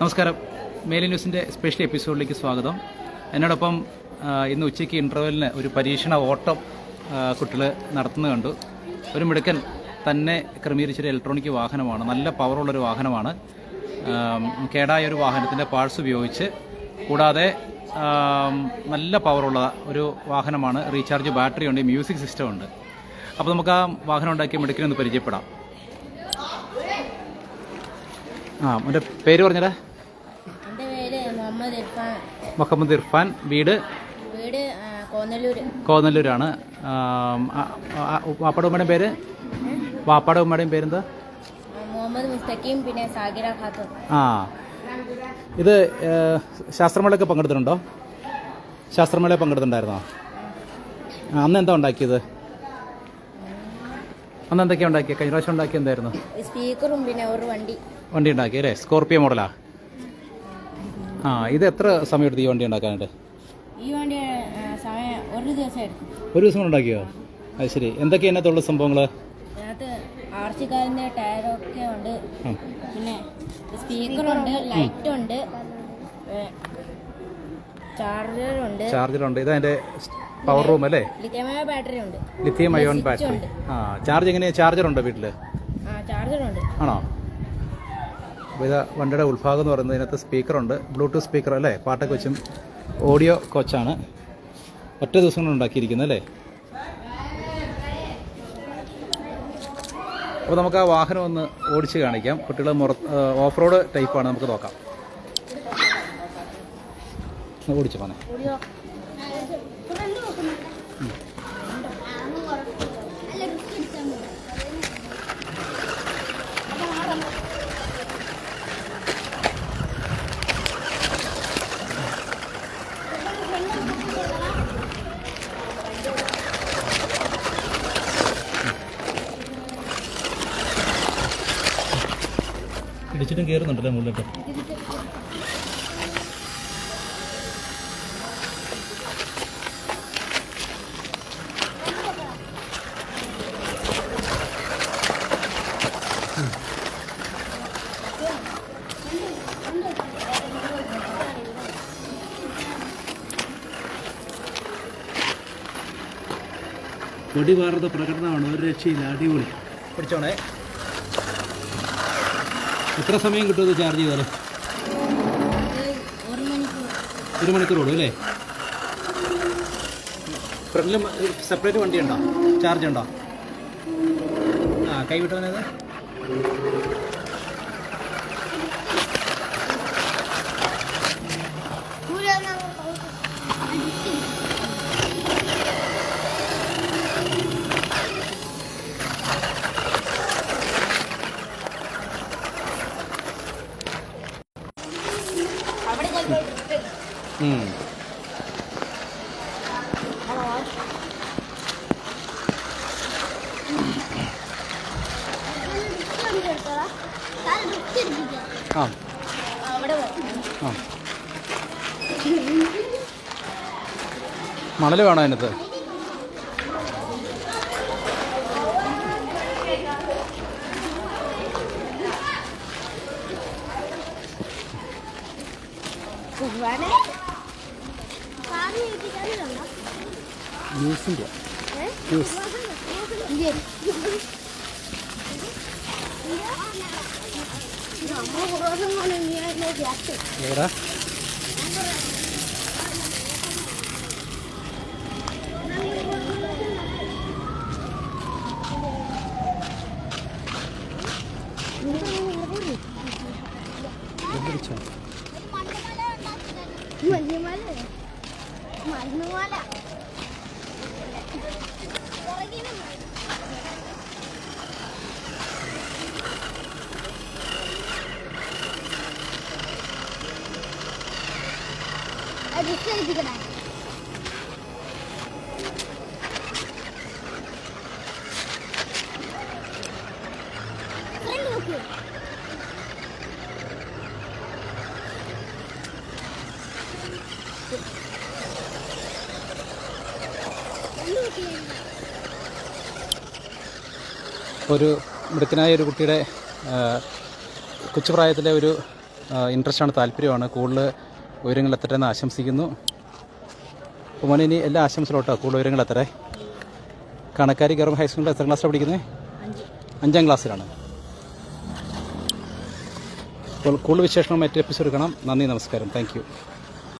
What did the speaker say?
നമസ്കാരം. മേലി ന്യൂസിന്റെ സ്പെഷ്യൽ എപ്പിസോഡിലേക്ക് സ്വാഗതം. എന്നോടൊപ്പം ഇന്ന് ഉച്ചയ്ക്ക് ഇന്റർവെല്ലിന് ഒരു പരീക്ഷണ ഓട്ടം കുട്ടികൾ നടത്തുന്നത് കണ്ടു. ഒരു മിടുക്കൻ തന്നെ ക്രമീകരിച്ചൊരു ഇലക്ട്രോണിക് വാഹനമാണ്. നല്ല പവറുള്ളൊരു വാഹനമാണ്. കേടായ ഒരു വാഹനത്തിന്റെ പാർട്സ് ഉപയോഗിച്ച്. കൂടാതെ നല്ല പവറുള്ള ഒരു വാഹനമാണ്. റീചാർജ് ബാറ്ററി ഉണ്ട് മ്യൂസിക് സിസ്റ്റം ഉണ്ട്. അപ്പോൾ നമുക്ക് ആ വാഹനം ഉണ്ടാക്കിയ മിടുക്കിനെ ഒന്ന് പരിചയപ്പെടാം. ആ എന്റെ പേര് പറഞ്ഞടാ. മുഹമ്മദ് ഇർഫാൻ. വീട്? കോന്നല്ലൂരാണ്. വാപ്പാട് ഉമ്മയുടെയും പേര്? വാപ്പാടെ ഉമ്മയുടെയും പേരെന്താ? മുഹമ്മദ് മുസ്തഖീം പിന്നെ ആ. ഇത് ശാസ്ത്രമേളയൊക്കെ പങ്കെടുത്തിട്ടുണ്ടോ? ശാസ്ത്രമേള പങ്കെടുത്തിട്ടുണ്ടായിരുന്നോ? അന്ന് എന്താ ഉണ്ടാക്കിയത്? അന്ന് എന്തൊക്കെയാ ഉണ്ടാക്കിയത് കഴിഞ്ഞ പ്രാവശ്യം ഉണ്ടാക്കിയ എന്തായിരുന്നു? സ്പീക്കറും പിന്നെ ഒരു വണ്ടി. വണ്ടി ഉണ്ടാക്കി അല്ലേ സ്കോർപിയോ മോഡലാ? ആ ഇത് എത്ര സമയം എടുത്തു ഈ വണ്ടി ഉണ്ടാക്കാനായിട്ട്? ഈ വണ്ടി സമയം ഒരു ദിവസം ഒരു ദിവസം കൊണ്ട് ഉണ്ടാക്കിയോ? അത് ശരി. എന്തൊക്കെയാണ് ഇതിനകത്തുള്ള സംഭവങ്ങൾ അതിനകത്ത് ആർച്ചിക്കാരന്റെ ടയറൊക്കെ ഉണ്ട്. പിന്നെ സ്പീക്കറുണ്ട് ലൈറ്റുണ്ട് ചാർജറുണ്ട്. ചാർജറുണ്ട്. പവർ റൂം അല്ലേ? ലിഥിയമായ ബാറ്ററി ഉണ്ട്. Lithium ion Switch battery. ആ ചാർജ് എങ്ങനെയാണ് ചാർജർ ഉണ്ടോ വീട്ടിൽ ആ ചാർജറുണ്ട്. ആണോ? ഇത് വണ്ടിയുടെ ഉൾഭാഗം എന്ന് പറയുന്നത് ഇതിനകത്ത് സ്പീക്കറുണ്ട്. ബ്ലൂടൂത്ത് സ്പീക്കർ അല്ലേ? പാട്ടൊക്കെ വെച്ചും ഓഡിയോ കോച്ചാണ് ഒറ്റ ദിവസം കൊണ്ട് ഉണ്ടാക്കിയിരിക്കുന്നത് അല്ലേ? അപ്പോൾ നമുക്ക് ആ വാഹനം ഒന്ന് ഓടിച്ച് കാണിക്കാം. കുട്ടികൾ മുറ ഓഫ് റോഡ് ടൈപ്പാണ് നമുക്ക് നോക്കാം. ഓടിച്ച് പോന്നെ ഇടിച്ചിട്ടും കയറുന്നുണ്ടല്ലേ മുകളിലോട്ട്? പൊടിപാറുന്ന പ്രകടനമാണ് ഒരു രക്ഷയില്ല. അടിപൊളി. പിടിച്ചോണേ. എത്ര സമയം കിട്ടും ഇത് ചാർജ് ചെയ്താൽ ഒരു മണിക്കൂർ ഓടും അല്ലേ ഫ്രണ്ടിലും സെപ്പറേറ്റ് വണ്ടി ഉണ്ടോ? ചാർജ് ഉണ്ടോ? ആ കൈ ആ. അവിടെ ആ. മണൽ വേണോ അതിനകത്ത്? ജ്യൂസിന്റെ juice Merah. Mana? Mana? Kalau gini mana? ഒരു മിടുക്കനായ ഒരു കുട്ടിയുടെ കൊച്ചുപ്രായത്തിലെ ഒരു ഇൻട്രസ്റ്റാണ് താല്പര്യമാണ്. കൂടുതൽ ഉയരങ്ങളിലെത്തട്ടെ എന്ന് ആശംസിക്കുന്നു. അപ്പോൾ മോനെ ഇനി എല്ലാ ആശംസകളോട്ടോ കൂടുതൽ എത്ര കണക്കാരി ഗവർമെന്റ് ഹൈസ്കൂളിൽ എത്ര ക്ലാസ്സിലാണ് പഠിക്കുന്നത് അഞ്ചാം ക്ലാസ്സിലാണ് അപ്പോൾ കൂടുതൽ വിശേഷങ്ങൾ മറ്റു എപ്പിസോഡ് കാണാം. നന്ദി നമസ്കാരം. താങ്ക്